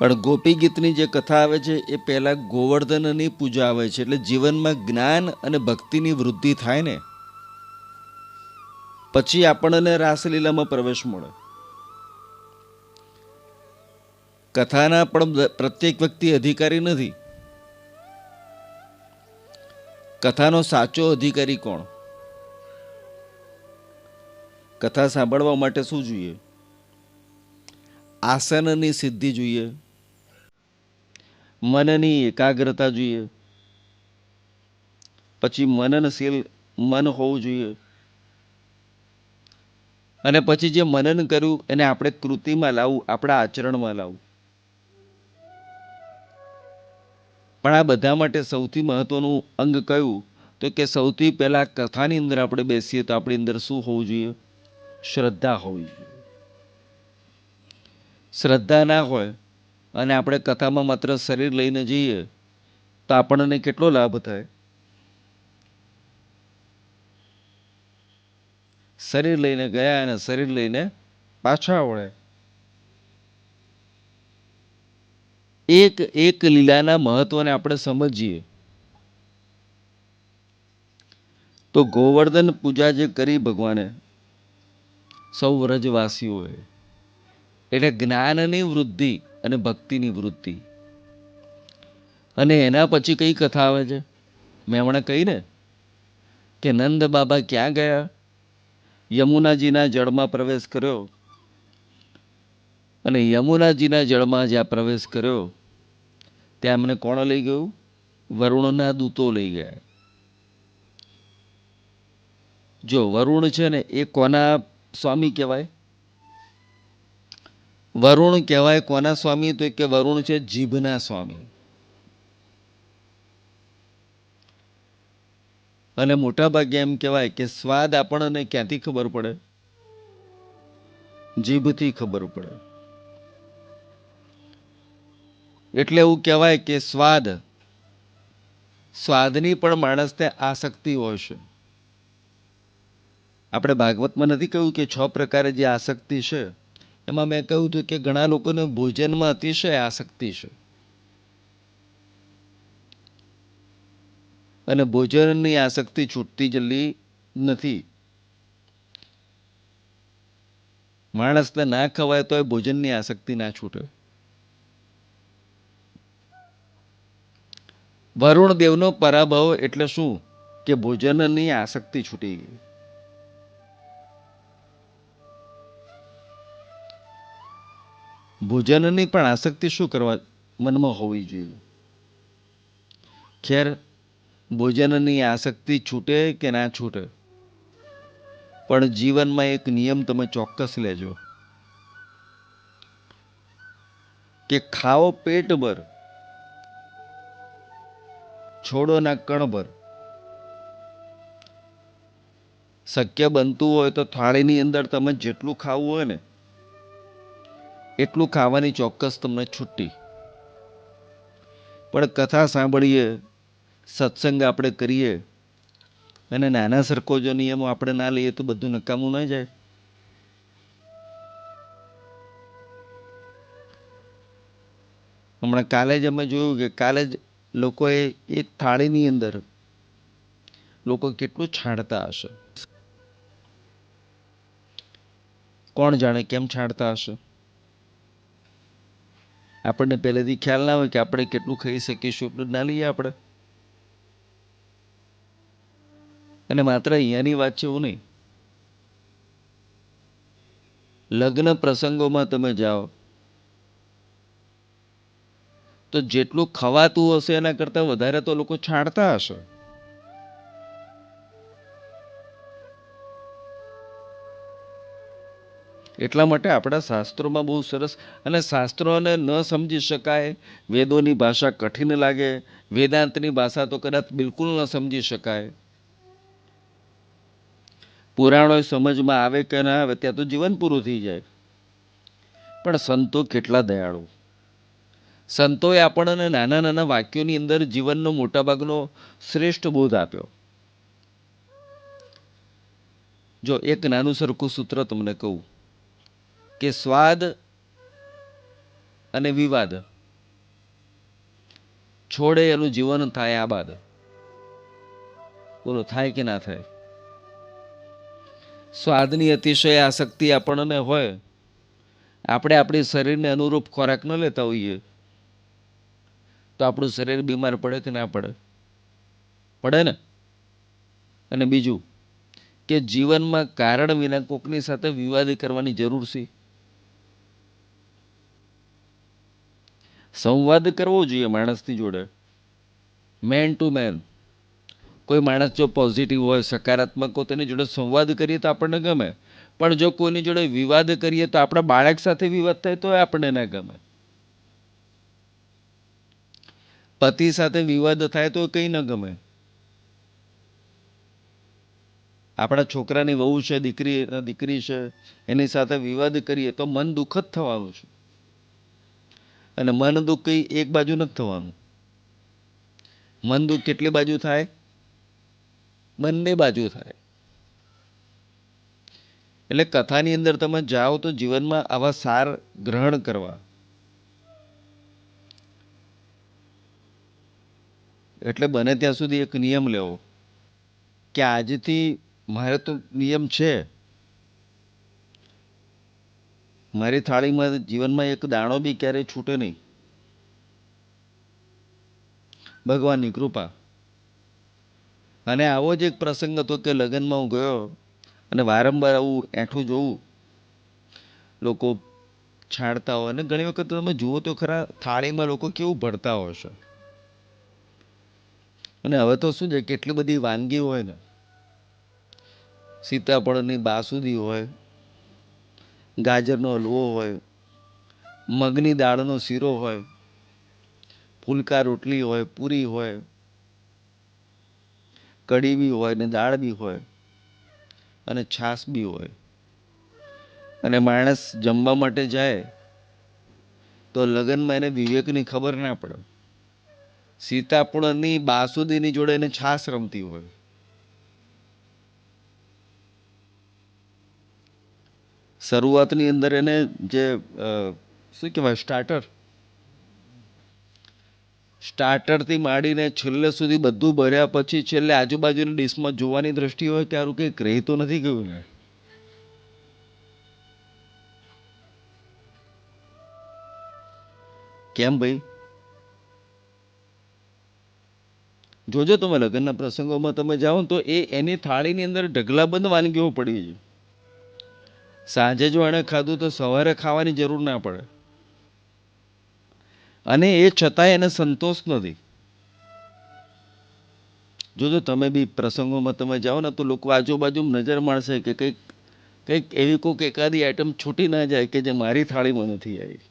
પણ ગોપી ગીતની જે કથા આવે છે, એ પહેલાં ગોવર્ધનની પૂજા આવે છે, એટલે જીવનમાં જ્ઞાન અને ભક્તિની વૃદ્ધિ થાય ને. પછી આપણને રાસલીલામાં પ્રવેશ મળે. કથાના પણ પ્રત્યેક વ્યક્તિ અધિકારી નથી. કથાનો સાચો અધિકારી કોણ? કથા સાંભળવા માટે શું જોઈએ? આસનની સિદ્ધિ જોઈએ. મનની એકાગ્રતા જોઈએ. પછી મનનશીલ મન હોવું જોઈએ. અને પછી જે મનન કર્યું, એને આપણે કૃતિમાં લાવવું, આપણા આચરણમાં લાવવું. પણ આ બધા માટે સૌથી મહત્વનું અંગ કયું? તો કે સૌથી પહેલા કથાની અંદર આપણે બેસીએ તો આપણી અંદર શું હોવું જોઈએ? શ્રદ્ધા હોવી જોઈએ. શ્રદ્ધા ના હોય અને આપણે કથામાં માત્ર શરીર લઈને જઈએ, તો આપણને કેટલો લાભ થાય? શરીર લઈને ગયા અને શરીર લઈને પાછા વળે. એક એક લીલાના મહત્વને આપણે સમજીએ. તો ગોવર્ધન પૂજા જે કરી ભગવાને, સૌ વ્રજવાસીઓએ, એટલે જ્ઞાનની વૃદ્ધિ અને ભક્તિની વૃત્તિ. અને એના પછી કઈ કથા આવે છે? મેં હમણાં કહી ને કે નંદ બાબા ક્યાં ગયા? યમુનાજીના જળમાં પ્રવેશ કર્યો. અને યમુનાજીના જળમાં જ્યાં પ્રવેશ કર્યો, ત્યાં એમને કોણ લઈ ગયું? વરુણના દૂતો લઈ ગયા. જો વરુણ છે ને, એ કોના સ્વામી કહેવાય? વરુણ કહેવાય કોના સ્વામી? તો કે વરુણ છે જીભના સ્વામી. અને મોટા ભાગે એમ કહેવાય કે સ્વાદ આપણને ક્યાંથી ખબર પડે? જીભથી ખબર પડે. એટલે એવું કહેવાય કે સ્વાદ, સ્વાદની પણ માણસને આસક્તિ હોય છે. આપણે ભાગવતમાં નથી કહ્યું કે છ પ્રકારે જે આસક્તિ છે? એમાં મેં કહ્યું હતું કે ઘણા લોકોને ભોજનમાં અતિશય આસક્તિ છે. અને ભોજનની આસક્તિ છૂટતી જલ્દી નથી. માણસને ના ખવાય તો એ ભોજનની આસક્તિ ના છૂટે. વરુણ દેવનો પરાભવ એટલે શું? કે ભોજનની આસક્તિ છૂટી ગઈ. ભોજનની પણ આસક્તિ શું કરવા મનમાં હોવી જોઈએ? ખેર, ભોજનની આસક્તિ છૂટે કે ના છૂટે? પણ જીવનમાં એક નિયમ તમે ચોક્કસ લેજો કે ખાઓ પેટ ભર છોડોના કણ ભર. શક્ય બનતું હોય તો થાળીની અંદર તમે જેટલું ખાવું હોય ને એટલું ખાવાની ચોક્કસ તમને છુટ્ટી. પણ કથા સાંભળીએ, સત્સંગ આપણે કરીએ, અને નાના સરખો જો નિયમો આપણે ના લઈએ તો બધું નકામું ન જાય. હમણાં કાલે જ અમે જોયું કે કાલે જ લોકોએ એક થાળીની અંદર લોકો કેટલું છાંટતા હશે. કોણ જાણે કેમ છાંટતા હશે? આપણને પહેલેથી ખ્યાલ ના હોય કે આપણે કેટલું ખાઈ શકીશું. એટલું ના લઈએ આપણે. અને માત્ર અહીંયાની વાત છે એવું નહીં. લગ્ન પ્રસંગોમાં તમે જાઓ. તો જેટલું ખવાતું હશે એના કરતાં વધારે તો લોકો છાંટતા હશે. એટલા માટે આપણા શાસ્ત્રોમાં બહુ સરસ અને શાસ્ત્રોને ન સમજી શકાય, વેદોની ભાષા કઠિન લાગે, વેદાંતની ભાષા તો કદાચ બિલકુલ ન સમજી શકાય. પુરાણો સમજમાં આવે કે ના આવે ત્યાં તો જીવન પૂરું થઈ જાય. પણ સંતો કેટલા દયાળુ. સંતોએ આપણને નાના નાના વાક્યોની અંદર જીવનનો મોટાભાગનો શ્રેષ્ઠ બોધ આપ્યો. જો એક નાનું સરખું સૂત્ર તમને કહું. કે સ્વાદ અને વિવાદ છોડે એનું જીવન થાય આબાદ બોલો, થાય કે ના થાય? સ્વાદની અતિશય આસક્તિ આપણને હોય. આપણે આપણી શરીરને અનુરૂપ ખોરાક ન લેતા હોઈએ. તો આપણું શરીર બીમાર પડે કે ના પડે? પડે ને? અને બીજું કે જીવનમાં કારણ વિના કોકની સાથે વિવાદ કરવાની જરૂર છે? સંવાદ કરવો જોઈએ માણસની જોડે. મેન ટુ મેન કોઈ માણસ જો પોઝિટિવ હોય, સકારાત્મક હોય, તેની જોડે સંવાદ કરીએ તો આપણને ગમે. પણ જો કોઈની જોડે વિવાદ કરીએ તો આપણા બાળક સાથે વિવાદ થાય તો આપણને ના ગમે. પતિ સાથે વિવાદ થાય તો કંઈ ન ગમે. આપણા છોકરાની વહુ છે, દીકરી દીકરી છે, એની સાથે વિવાદ કરીએ તો મન દુઃખદ થવાનું છે. અને મન દુઃખ કંઈ એક બાજુ નથી થવાનું. મન દુઃખ કેટલી બાજુ થાય? બંને બાજુ થાય. એટલે કથાની અંદર તમે જાઓ તો જીવનમાં આવા સાર ગ્રહણ કરવા. એટલે બને ત્યાં સુધી એક નિયમ લેવો. કે આજથી મારે તો નિયમ છે. મારી થાળીમાં જીવનમાં એક દાણો બી ક્યારેય છૂટે નહીં. ભગવાનની કૃપા. અને આવો જ એક પ્રસંગ હતો કે લગ્નમાં હું ગયો અને વારંવાર આવું એઠું જોવું. લોકો છાંડતા હોય અને ઘણી વખત તમે જુઓ તો ખરા થાળીમાં લોકો કેવું ભરતા હોય છે. અને હવે તો શું છે, કેટલી બધી વાનગી હોય ને. સીતાફળની બાસુંદી હોય ગાજરનો હલવો હોય, મગની દાળનો શીરો હોય, ફુલકા રોટલી હોય, પૂરી હોય, કઢી બી હોય ને દાળ બી હોય અને છાશ બી હોય. અને માણસ જમવા માટે જાય તો લગ્નમાં એને વિવેકની ખબર ના પડે. સીતાફળની બાસુદીની જોડે એને છાશ રમતી હોય. શરૂઆતની અંદર એને જે શું કહેવાય સ્ટાર્ટર સ્ટાર્ટરથી માંડીને છેલ્લે સુધી બધું ભર્યા પછી છેલ્લે આજુબાજુની ડીશમાં જોવાની દ્રષ્ટિ હોય ત્યારું કંઈક રહેતું નથી ગયું ને? કેમ ભાઈ? જોજો તમે લગ્નના પ્રસંગોમાં તમે જાઓ તો એ એની થાળીની અંદર ઢગલાબંધ વાનગીઓ પડી છે. સાંજે જો એણે ખાધું તો સવારે ખાવાની જરૂર ના પડે. અને એ છતાંય એને સંતોષ નથી. જોજો, તમે બી પ્રસંગોમાં તમે જાઓ ને તો લોકો આજુબાજુ નજર માણશે કે કંઈક કંઈક એવી કોઈક એકાદી આઈટમ છૂટી ના જાય કે જે મારી થાળીમાં નથી આવી.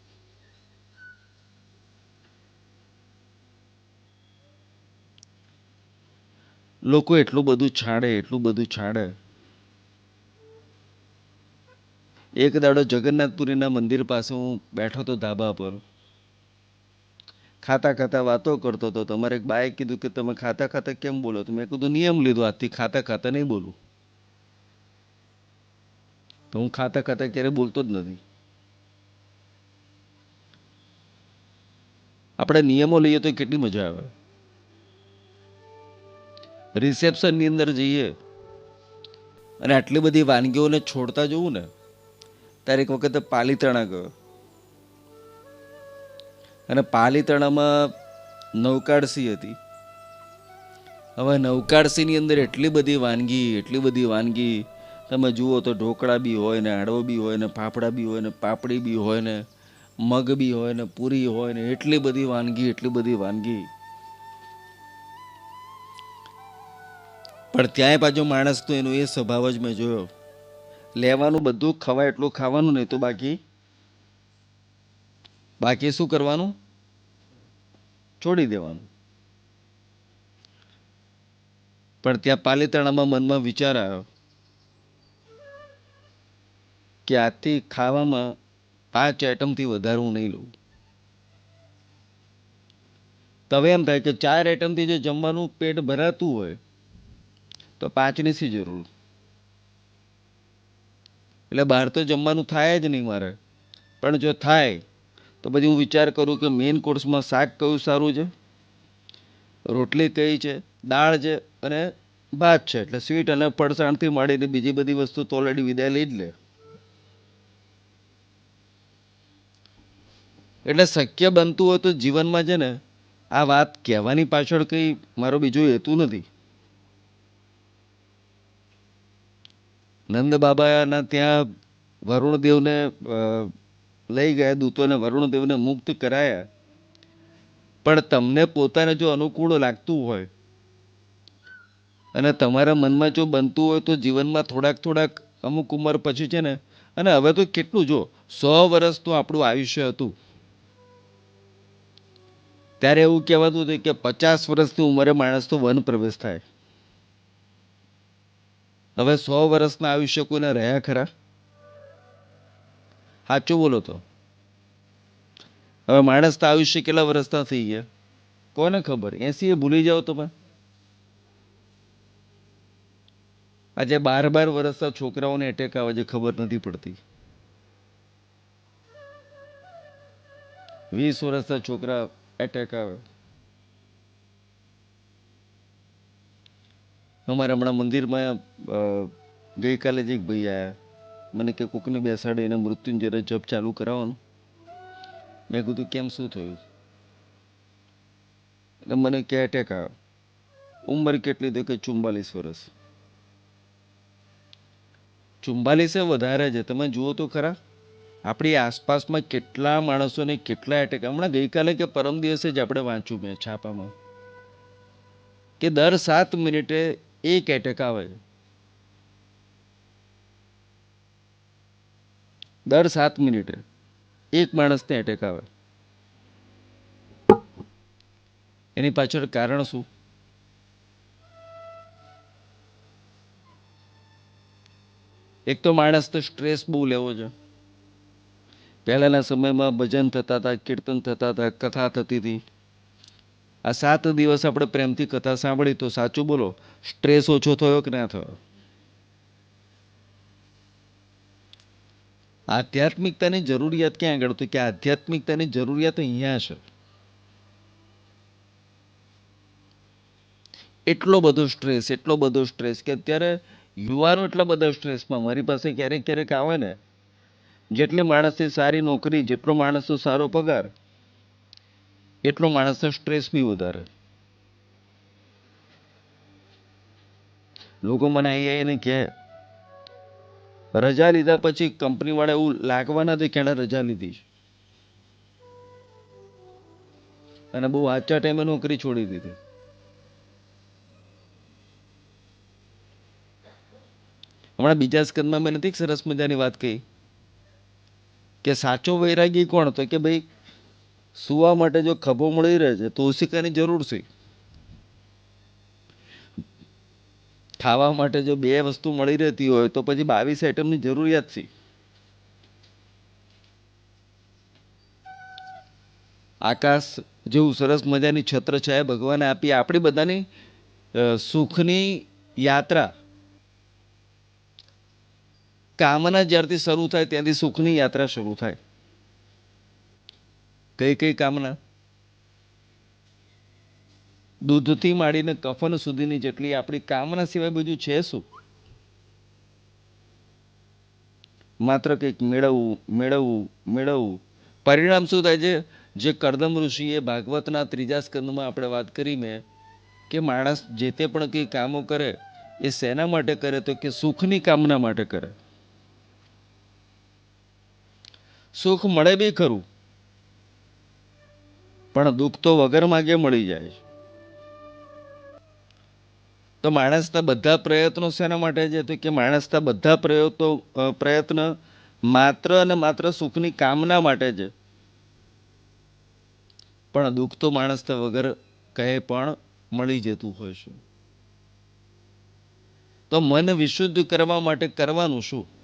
લોકો એટલું બધું છાડે એટલું બધું છાડે એક દાડો જગન્નાથપુરીના મંદિર પાસે હું બેઠો તો ધાબા પર. ખાતા ખાતા વાતો કરતો હતો તમારે એક બાએ કીધું કે તમે ખાતા ખાતા કેમ બોલો? તો મેં કીધું, નિયમ લીધો, આજથી ખાતા ખાતા નહીં બોલું. તો હું ખાતા ખાતા ક્યારે બોલતો જ નથી. આપણે નિયમો લઈએ તો કેટલી મજા આવે. રિસેપ્શનની અંદર જઈએ અને આટલી બધી વાનગીઓને છોડતા જવું ને ત્યારે એક વખત પાલીતાણા ગયો. અને પાલીતાણામાં નૌકાળસી હતી. હવે નૌકાળસીની અંદર એટલી બધી વાનગી, એટલી બધી વાનગી. તમે જુઓ તો ઢોકળા બી હોય ને, હાડવો બી હોય ને, ફાફડા બી હોય ને, પાપડી બી હોય ને, મગ બી હોય ને, પૂરી હોય ને, એટલી બધી વાનગી, એટલી બધી વાનગી. પણ ત્યાંય પાછો માણસ તો એનો એ સ્વભાવ જ મેં જોયો. લેવાનું, બધું ખવાય એટલું ખાવાનું, નહીં તો બાકી? બાકી શું કરવાનું? છોડી દેવાનું. પણ ત્યાં પાલીતાણામાં મનમાં વિચાર આવ્યો કે આથી ખાવામાં પાંચ આઈટમથી વધારે હું નહીં લઉં. તવે એમ થાય કે ચાર આઈટમથી જે જમવાનું પેટ ભરાતું હોય, તો પાંચની શી જરૂર? એટલે બહાર તો જમવાનું થાય જ નહીં મારે. પણ જો થાય, તો પછી હું વિચાર કરું કે મેઇન કોર્સમાં શાક કયું સારું છે? રોટલી કઈ છે? દાળ છે અને ભાત છે. એટલે સ્વીટ અને ફળસાણથી માંડીને બીજી બધી વસ્તુ તો ઓલરેડી વિદાય લઈ જ લે. એટલે શક્ય બનતું હોય તો જીવનમાં છે ને, આ વાત કહેવાની પાછળ કંઈ મારો બીજો હેતુ નથી. નંદ બાબાના ત્યાં વરુણદેવને લઈ ગયા, દૂતોને વરુણદેવને મુક્ત કરાયા. પણ તમને પોતાને જો અનુકૂળ લાગતું હોય અને તમારા મનમાં જો બનતું હોય તો જીવનમાં થોડાક થોડાક અમુક ઉંમર પછી છે ને, અને હવે તો કેટલું જો, સો વર્ષ તો આપણું આયુષ્ય હતું. ત્યારે એવું કહેવાતું હતું કે પચાસ વર્ષની ઉંમરે માણસનો વન પ્રવેશ થાય. હવે સો વર્ષના આયુષ્ય કોઈને રહ્યા ખરા? સાચું બોલો તો. હવે માણસના આયુષ્ય કેટલા વર્ષના થઈ ગયા? કોને ખબર? એસી એ ભૂલી જાઓ તમે આજે બાર બાર વર્ષના છોકરાઓને એટેક આવે છે, ખબર નથી પડતી. વીસ વર્ષના છોકરા એટેક આવે. અમારે હમણાં મંદિરમાં ગઈકાલે જ એક ભાઈ આવ્યા મને કે, કોકને બેસાડે, એને મૃત્યુંજય જપ ચાલુ કરાવવાનું. મેં કીધું, કેમ શું થયું? એટલે મને કે એટેક આવ્યો ઉંમર કેટલી તો કે ચુમ્બાલીસ વર્ષ. ચુમ્બાલીસે વધારે છે. તમે જુઓ તો ખરા, આપણી આસપાસમાં કેટલા માણસોને કેટલા એટેક હમણાં ગઈકાલે કે પરમ દિવસે જ આપણે વાંચ્યું મેં છાપામાં કે દર સાત મિનિટે એક એટેક આવે દર સાત મિનિટે એક માણસને એટેક આવે. એની પાછળ કારણ શું? એક તો માણસ તો સ્ટ્રેસ બહુ લેવો છે. પહેલાના સમયમાં ભજન થતા હતા, કીર્તન થતા હતા, કથા થતી હતી. આ સાત દિવસ આપણે પ્રેમથી કથા સાંભળી, તો સાચું બોલો? સ્ટ્રેસ ઓછો થયો કે ના થયો? આધ્યાત્મિકતાની જરૂરિયાત ક્યાં આગળ? હતી કે આધ્યાત્મિકતાની જરૂરિયાત અહીંયા છે. એટલો બધો સ્ટ્રેસ, એટલો બધો સ્ટ્રેસ કે અત્યારે યુવાનો એટલા બધા સ્ટ્રેસમાં. મારી પાસે ક્યારેક ક્યારેક આવે ને, જેટલી માણસની સારી નોકરી, જેટલો માણસનો સારો પગાર એટલો માણસનો સ્ટ્રેસ બી વધારે. લોકો મને અહીંયા એને કહે, રજા લીધા પછી કંપની વાળા એવું લાગવાના તે કે એણે રજા લીધી અને બહુ આચા ટાઈમે નોકરી છોડી દીધી. હમણાં બીજા સ્કંદમાં મેં નથી સરસ મજાની વાત કહી કે સાચો વૈરાગી કોણ તો કે ભાઈ સુવા માટે જો ખભો મળી રહે છે, તો ઓશિકાની જરૂર છે. ખાવા માટે જો બે વસ્તુ મળી રહેતી હોય, તો પછી બાવીસ આઈટમની જરૂરિયાત છે. આકાશ જેવું સરસ મજાની છત્ર છાયા ભગવાને આપી આપણી બધાની સુખની યાત્રા. કામના જ્યારથી શરૂ થાય ત્યાંથી સુખની યાત્રા શરૂ થાય. કઈ કઈ કામના? દૂધથી માંડીને કફન સુધીની જેટલી આપણી કામના સિવાય બીજું છે શું? માત્ર કંઈક મેળવવું મેળવવું મેળવવું. પરિણામ શું થાય છે? જે કરદમ ઋષિએ ભાગવતના ત્રીજા સ્કંદમાં આપણે વાત કરી મેં કે માણસ જે તે પણ કંઈ કામો કરે, એ શેના માટે કરે તો કે સુખની કામના માટે કરે. સુખ મળે બી ખરું પણ દુઃખ તો વગર માગે મળી જાય છે. તો માણસના બધા પ્રયત્નો શેના માટે છે? તો કે માણસના બધા પ્રયત્નો પ્રયત્ન માત્ર અને માત્ર સુખની કામના માટે છે. પણ દુઃખ તો માણસ વગર કહે પણ મળી જતું હોય છે. તો મન વિશુદ્ધ કરવા માટે કરવાનું શું?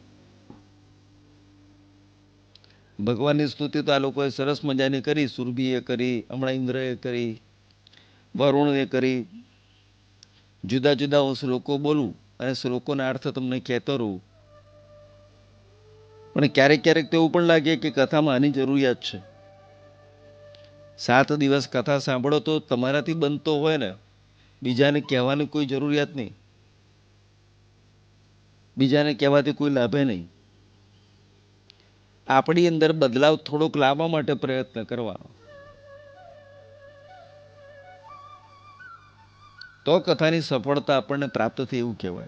ભગવાનની સ્તુતિ તો આ લોકોએ સરસ મજાની કરી, સુરભીએ કરી, હમણાં ઇન્દ્રએ કરી વરુણએ કરી. જુદા જુદા હું શ્લોકો બોલું અને શ્લોકોના અર્થ તમને કહેતો રહું. પણ ક્યારેક ક્યારેક તો એવું પણ લાગે કે કથામાં આની જરૂરિયાત છે. સાત દિવસ કથા સાંભળો તો તમારાથી બનતો હોય ને, બીજાને કહેવાની કોઈ જરૂરિયાત નહીં. બીજાને કહેવાથી કોઈ લાભે નહીં. આપણી અંદર બદલાવ થોડોક લાવવા માટે પ્રયત્ન કરવાનો. તો કથાની સફળતા આપણને પ્રાપ્ત થઈ એવું કહેવાય.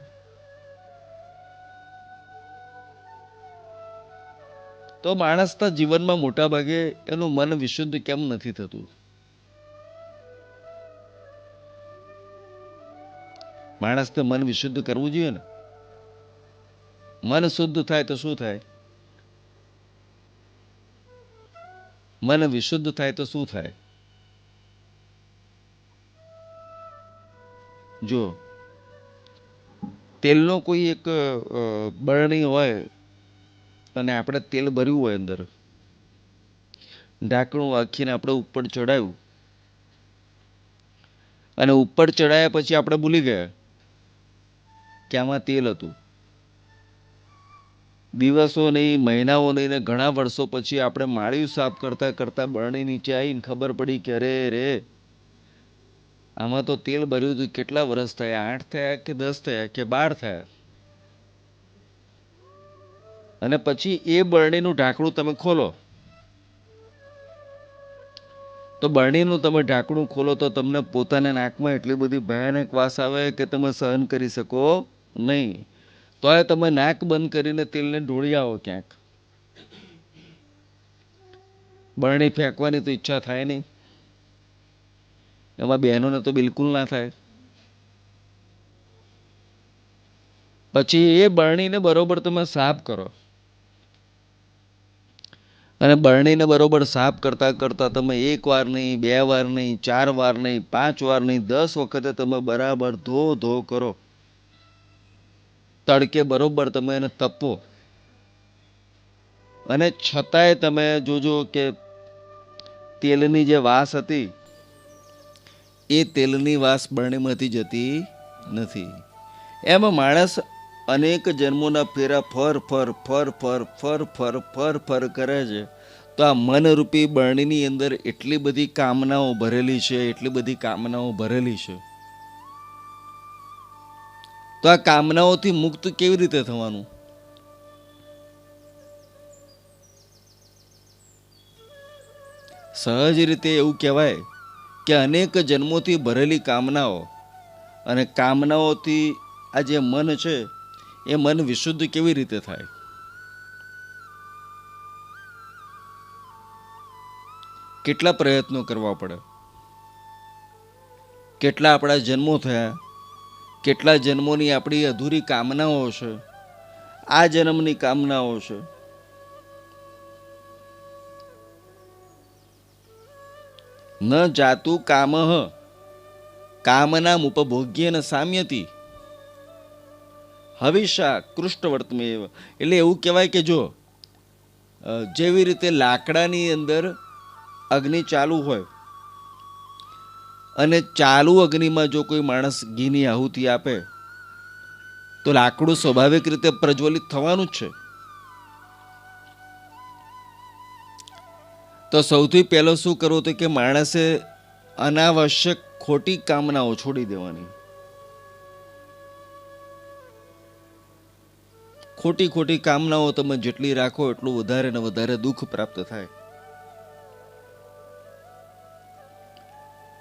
તો માણસના જીવનમાં મોટા ભાગે એનું મન વિશુદ્ધ કેમ નથી થતું? માણસને મન વિશુદ્ધ કરવું જોઈએ ને. મન શુદ્ધ થાય તો શું થાય? મન વિશુદ્ધ થાય તો શું થાય? જો તેલનો કોઈ એક બરણી હોય, અને આપણે તેલ ભર્યું હોય અંદર. ઢાંકણું આખીને આપણે ઉપર ચડાવ્યું અને ઉપર ચડાયા પછી આપણે ભૂલી ગયા કે આમાં તેલ હતું. દિવસો નહીં, મહિનાઓ નહીં ને ઘણા વર્ષો પછી આપણે માળિયું સાફ કરતાં કરતાં બરણી નીચે આવીને ખબર પડી કે અરે રે, આમાં તો તેલ ભર્યું હતું. કેટલા વર્ષ થયા? આઠ થયા કે દસ થયા કે બાર થયા? અને પછી એ બરણીનું ઢાંકણું તમે ખોલો. તો બરણીનું તમે ઢાંકણું ખોલો તો તમને પોતાના નાકમાં એટલી બધી ભયાનક વાસ આવે કે તમે સહન કરી શકો નહીં. તોય તમે નાક બંધ કરીને તેલને ઢોળી આવો ક્યાંક. બરણી ફેંકવાની તો ઈચ્છા થાય નહીં. એમાં બહેનોને તો બિલકુલ ના થાય. પછી એ બરણીને બરોબર તમે સાફ કરો. અને બરણીને બરોબર સાફ કરતા કરતા તમે એક વાર નહીં, બે વાર નહીં, ચાર વાર નહીં, પાંચ વાર નહીં, દસ વખતે તમે બરાબર ધો ધો કરો. તડકે બરોબર તમે એને તપો. અને છતાંય તમે જોજો કે તેલની જે વાસ હતી, એ તેલની વાસ બરણીમાંથી જતી નથી. એમાં માણસ અનેક જન્મોના ફેરા ફર ફર ફર ફર ફર ફર ફર ફર કરે છે. તો આ મનરૂપી બરણીની અંદર એટલી બધી કામનાઓ ભરેલી છે, એટલી બધી કામનાઓ ભરેલી છે. તો આ કામનાઓથી મુક્ત કેવી રીતે થવાનું? સહજ રીતે એવું કહેવાય કે અનેક જન્મોથી ભરેલી કામનાઓ અને કામનાઓથી આ જે મન છે, એ મન વિશુદ્ધ કેવી રીતે થાય? કેટલા પ્રયત્નો કરવા પડે? કેટલા આપણા જન્મો થયા? કેટલા જન્મોની આપણી અધૂરી કામનાઓ છે? આ જન્મની કામનાઓ છે. ન જાતું કામઃ, કામનામ ઉપભોગ્યેન સામ્યતી. હવિષા કૃષ્ણવર્તમેવ. એટલે એવું કહેવાય કે જો જેવી રીતે લાકડાની અંદર અગ્નિ ચાલુ હોય અને ચાલુ અગ્નિમાં જો કોઈ માણસ ઘીની આહુતિ આપે, તો લાકડું સ્વાભાવિક રીતે પ્રજ્વલિત થવાનું જ છે. તો સૌથી પહેલો શું કરવું તો કે માણસે અનાવશ્યક ખોટી કામનાઓ છોડી દેવાની. ખોટી ખોટી કામનાઓ તમે જેટલી રાખો એટલું વધારે ને વધારે દુઃખ પ્રાપ્ત થાય.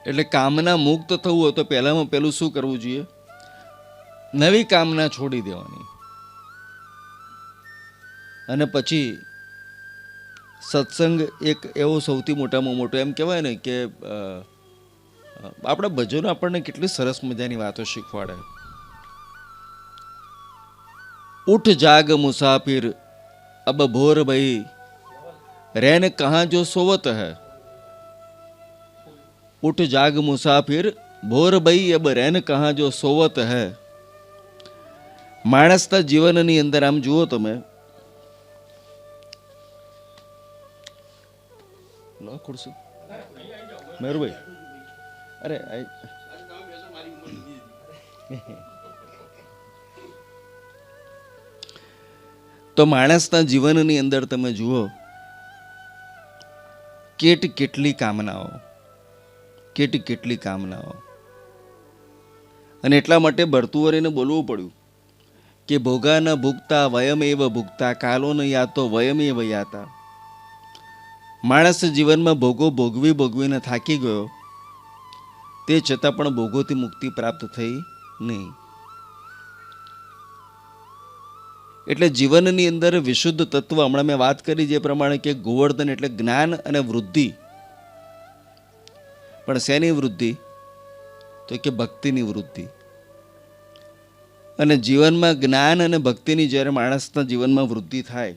એટલે કામના મુક્ત થવું હોય તો પહેલામાં પહેલું શું કરવું જોઈએ? નવી કામના છોડી દેવાની. અને પછી સત્સંગ એક એવો સૌથી મોટામાં મોટો એમ કહેવાય ને કે આપણા ભજનો આપણને કેટલી સરસ મજાની વાતો શીખવાડે. ઉઠ જાગ મુસાફિર, અબ ભોર ભઈ, રેન કહા જો સોવત હૈ. ઉઠ જાગ મુસાફિર ભોર બઈ અબ રેન કહા જો સોવત હે માણસના જીવનની અંદર આમ જુઓ તમે ખુરશી મેરુભાઈ અરે તો માણસના જીવનની અંદર તમે જુઓ કેટ કેટલી કામનાઓ કેટ કેટલી કામનાઓ. અને એટલા માટે ભરતુવરીને બોલવું પડ્યું કે ભોગા ન ભૂગતા વયમ એવ ભૂગતા, કાલો ન યાતો વયમ એવ યાતા. માણસ જીવનમાં ભોગો ભોગવી ભોગવીને થાકી ગયો, તે છતાં પણ ભોગોથી મુક્તિ પ્રાપ્ત થઈ નહીં. એટલે જીવનની અંદર વિશુદ્ધ તત્વ, હમણાં મેં વાત કરી જે પ્રમાણે કે ગોવર્ધન એટલે જ્ઞાન અને વૃદ્ધિ. પણ શેની વૃદ્ધિ? તો કે ભક્તિની વૃદ્ધિ. અને જીવનમાં જ્ઞાન અને ભક્તિની જ્યારે માણસના જીવનમાં વૃદ્ધિ થાય,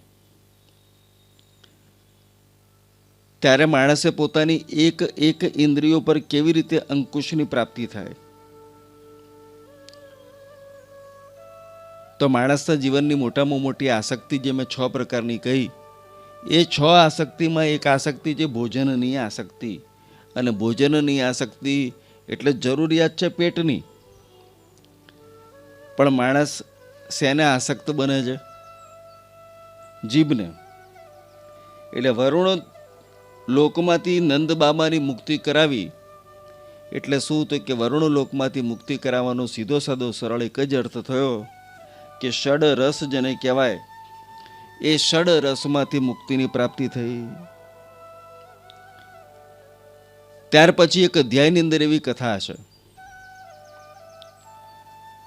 ત્યારે માણસે પોતાની એક એક ઇન્દ્રિયો પર કેવી રીતે અંકુશની પ્રાપ્તિ થાય? તો માણસના જીવનની મોટામાં મોટી આસક્તિ જે મેં છ પ્રકારની કહી, એ છ આસક્તિમાં એક આસક્તિ જે ભોજનની આસક્તિ. અને ભોજનની આસક્તિ એટલે જરૂરિયાત છે પેટની. પણ માણસ શેને આસક્ત બને છે? જીભને. એટલે વરુણ લોકમાંથી નંદ બાબાની મુક્તિ કરાવી. એટલે શું તો કે વરુણ લોકમાંથી મુક્તિ કરાવવાનો સીધો સાદો સરળ એક જ અર્થ થયો કે ષડ રસ જેને કહેવાય, એ ષડ રસમાંથી મુક્તિની પ્રાપ્તિ થઈ. ત્યાર પછી એક અધ્યાયની અંદર એવી કથા છે.